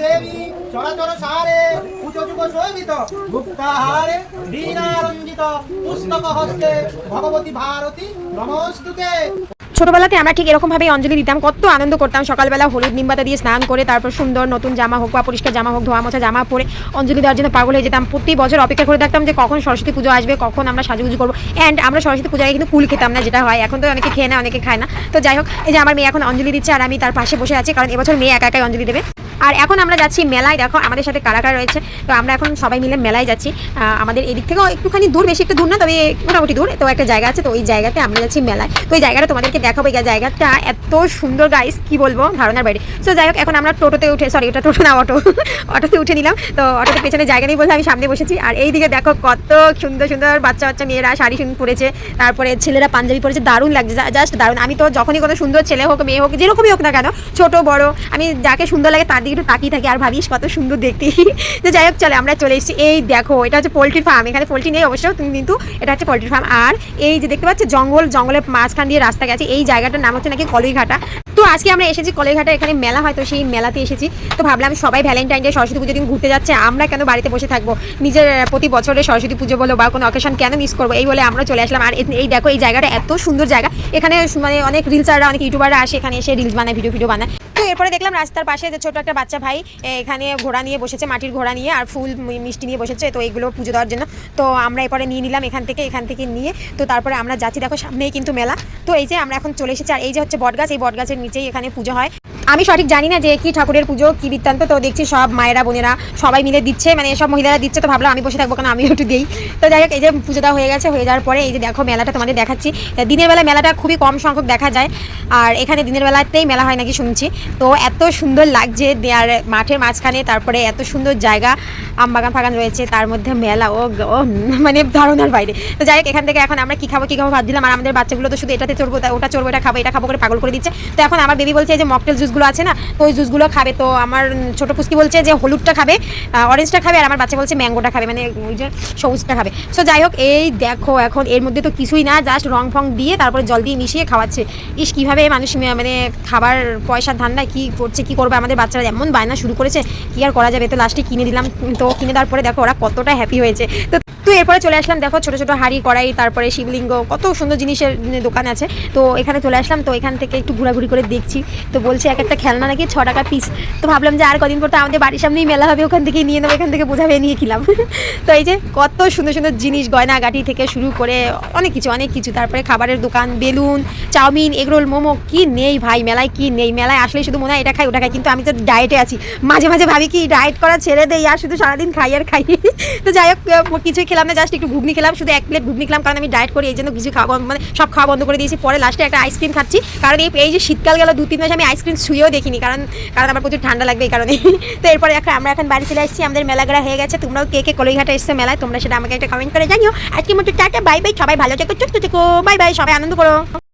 দেবী, চরাচর সারে শোভিত মুক্তাহারে দীনারঞ্জিত, পুস্তক হস্তে, ভগবতী ভারতী ছোটবেলাতে আমরা ঠিক এরকম ভাবে অঞ্জলি দিতাম, কত আনন্দ করতাম, সকালবেলা হলুদ নিম্বাতা দিয়ে স্নান করে, তারপর সুন্দর নতুন জামা হোক বা পরিষ্কার জামা হোক, ধোয়া মোছা জামা পরে অঞ্জলি দেওয়ার জন্য পাগল হয়ে যেতাম। প্রতি বছর অপেক্ষা করে থাকতাম যে কখন সরস্বতী পুজো আসবে, কখন আমরা সাজুগুজু করব। অ্যান্ড আমরা সরস্বতী পূজায় কিন্তু কুল খেতাম না, যেটা হয়। এখন তো অনেকে খেয়ে না অনেকে খায় না। তো যাই হোক, এই যে আমার মেয়ে এখন অঞ্জলি দিচ্ছে আর আমি তার পাশে বসে আছি, কারণ এবছর মেয়ে একা একাই অঞ্জলি দেবে। আর এখন আমরা যাচ্ছি মেলায়। দেখো, আমাদের সাথে কারা কারা রয়েছে? তো আমরা এখন সবাই মিলে মেলায় যাচ্ছি। আমাদের এদিক থেকেও একটুখানি দূর, বেশি একটু দূর না, তবে মোটামুটি দূর। তো একটা জায়গা আছে, তো ওই জায়গাতে আমরা যাচ্ছি মেলায়। তো ওই জায়গাটা তোমাদেরকে দেখাবো। এই জায়গাটা এত সুন্দর গাইস কি বলব? ধারণার বাইরে। তো যাই হোক, এখন আমরা টোটোতে উঠে সরি ওটা টোটো না, অটো। অটোতে উঠে নিলাম। তো অটোতে পেছনে জায়গা নেই বলে আমি সামনে বসেছি। আর এই দিকে দেখো, কত সুন্দর সুন্দর বাচ্চা বাচ্চা মেয়েরা শাড়ি পরেছে। তারপরে ছেলেরা পাঞ্জাবি পরেছে। দারুণ লাগছে। জাস্ট দারুণ। আমি তো যখনই কোনো সুন্দর ছেলে হোক, মেয়ে হোক, যেরকমই হোক না কেন, ছোট, বড়, আমি যাকে সুন্দর লাগে তার দিকে একটু তাকিয়ে থাকি, আর ভাবিস কত সুন্দর দেখতে। তো যাই হোক, চলে আমরা চলে এসেছি। এই দেখো, এটা হচ্ছে পোলট্রি ফার্ম এখানে পোলট্রি নেই অবশ্য, তুমি কিন্তু এটা হচ্ছে পোলট্রি ফার্ম আর এই যে দেখতে পাচ্ছ, জঙ্গল, জঙ্গলের মাঝখান দিয়ে রাস্তা গেছে। এই জায়গাটার নাম হচ্ছে নাকি কলইঘাটা তো আজকে আমরা এসেছি কলেরঘাটে এখানে মেলা হয়, তো সেই মেলাতে এসেছি। তো ভাবলাম সবাই ভ্যালেন্টাইন ডে সরস্বতী পুজো দিন ঘুরতে যাচ্ছে। আমরা কেন বাড়িতে বসে থাকব? নিজের প্রতি বছরের সরস্বতী পুজো বলো বা কোনো অকেশন কেন মিস করব? এই বলে আমরা চলে আসলাম। আর এই দেখো, এই জায়গাটা এত সুন্দর জায়গা। এখানে মানে অনেক রিলসাররা অনেক ইউটিউবাররা আসে এখানে এসে রিলস বানায় ভিডিও ভিডিও বানায়। এরপরে দেখলাম রাস্তার পাশে যে ছোট একটা বাচ্চা ভাই এখানে ঘোড়া নিয়ে বসেছে, মাটির ঘোড়া নিয়ে, আর ফুল মিষ্টি নিয়ে বসেছে, তো এইগুলো পুজো দেওয়ার জন্য। তো আমরা এরপরে নিয়ে নিলাম এখান থেকে এখান থেকে নিয়ে, তো তারপরে আমরা যাচ্ছি দেখো সামনেই কিন্তু মেলা। তো এই যে আমরা এখন চলে এসেছি, আর এই যে হচ্ছে বটগাছ, এই বটগাছের নিচেই এখানে পুজো হয়। আমি সঠিক জানি না যে কি ঠাকুরের পুজো, কি বৃত্তান্ত, তো দেখছি সব মায়েরা, বোনেরা সবাই মিলে দিচ্ছে। মানে সব মহিলারা দিচ্ছে, তো ভাবলাম আমি বসে থাকব কারণ আমিও একটু দিই। তো যাই হোক, এই যে পুজোটা হয়ে গেছে, হয়ে যাওয়ার পরে এই যে দেখো মেলাটা তোমাদের দেখাচ্ছি। দিনের বেলা মেলাটা খুবই কম সংখ্যক দেখা যায়। আর এখানে দিনের বেলাতেই মেলা হয় নাকি শুনছি। তো এত সুন্দর লাগছে আর মাঠের মাঝখানে, তারপরে এত সুন্দর জায়গা আম বাগান ফাগান রয়েছে, তার মধ্যে মেলা, ও মানে ধারণার বাইরে। তো যাই হোক, এখান থেকে এখন আমরা কী খাব, কি খাব ভাবছিলাম। আর আমাদের বাচ্চাগুলো তো শুধু এটাতে চড়বো ওটা চড়বো, এটা খাব এটা খাব করে পাগল করে দিচ্ছে। তো এখন আমার বেবি বলছে যে মকটেল জুসগুলো আছে না, তো ওই জুসগুলো খাবে। তো আমার ছোট পুষ্কি বলছে যে হলুদটা খাবে অরেঞ্জটা খাবে, আর আমার বাচ্চা বলছে ম্যাঙ্গোটা খাবে মানে ওই যে সবুজটা খাবে। সো যাই হোক, এই দেখো এখন, এর মধ্যে তো কিছুই না জাস্ট রং ফং দিয়ে তারপরে জল দিয়ে মিশিয়ে খাওয়াচ্ছে। ইস, কীভাবে মানুষ মানে খাবার পয়সার ধান্দায় কী করছে, কী করবে? আমাদের বাচ্চারা এমন বায়না শুরু করেছে, কী আর করা যাবে? তো লাস্টে কিনে দিলাম, তো কিনে দেওয়ার পরে দেখো ওরা কতটা হ্যাপি হয়েছে। তো তো এরপরে চলে আসলাম, দেখো ছোটো ছোটো হাঁড়ি, কড়াই, তারপরে শিবলিঙ্গ, কত সুন্দর জিনিসের দোকান আছে। তো এখানে চলে আসলাম, তো এখান থেকে একটু ঘোরাঘুরি করে দেখছি। তো বলছে এক একটা খেলনা নাকি ছ টাকা পিস তো ভাবলাম যে আর কদিন পর তো আমাদের বাড়ির সামনেই মেলা হবে, ওখান থেকেই নিয়ে নেব, এখান থেকে বোঝাবে, নিয়ে খেলাম। তো এই যে কত সুন্দর সুন্দর জিনিস, গয়নাগাটি থেকে শুরু করে অনেক কিছু অনেক কিছু। তারপরে খাবারের দোকান, বেলুন, চাউমিন এগরোল মোমো, কি নেই ভাই, মেলায় কি নেই? মেলায় আসলে শুধু মনে হয় এটা খাই, ওটা খাই, কিন্তু আমি তো ডায়েটে আছি। মাঝে মাঝে ভাবি কি ডায়েট করা ছেড়ে দেই, আর শুধু সারাদিন খাই আর খাই। তো যাই হোক কিছুই খেলাম না জাস্ট একটু ঘুগনি খেলাম, শুধু এক প্লেট ঘুগনি খেলাম, কারণ আমি ডায়েট করি, এই জন্য কিছু খাওয়া মানে সব খাওয়া বন্ধ করে দিয়েছি। পরে লাস্টে একটা আইসক্রিম খাচ্ছি। কারণ এই এই যে শীতকাল গেল দু তিন মাস আমি আইসক্রিম ছুঁয়েও দেখিনি, কারণ কারণ আমার প্রচুর ঠান্ডা লাগবে এই কারণে। তো এরপরে এখন আমরা এখন বাড়ি চলে আসছি, আমাদের মেলাগড়া হয়ে গেছে। তোমরাও কে কে কলইঘাটে এসেছে মেলায়, তোমরা সেটা আমাকে একটা কমেন্ট করে জানিও। আজকে মতো টাটা বাই বাই সবাই ভালো থেকো চুপ থেকো বাই বাই সবাই আনন্দ করো।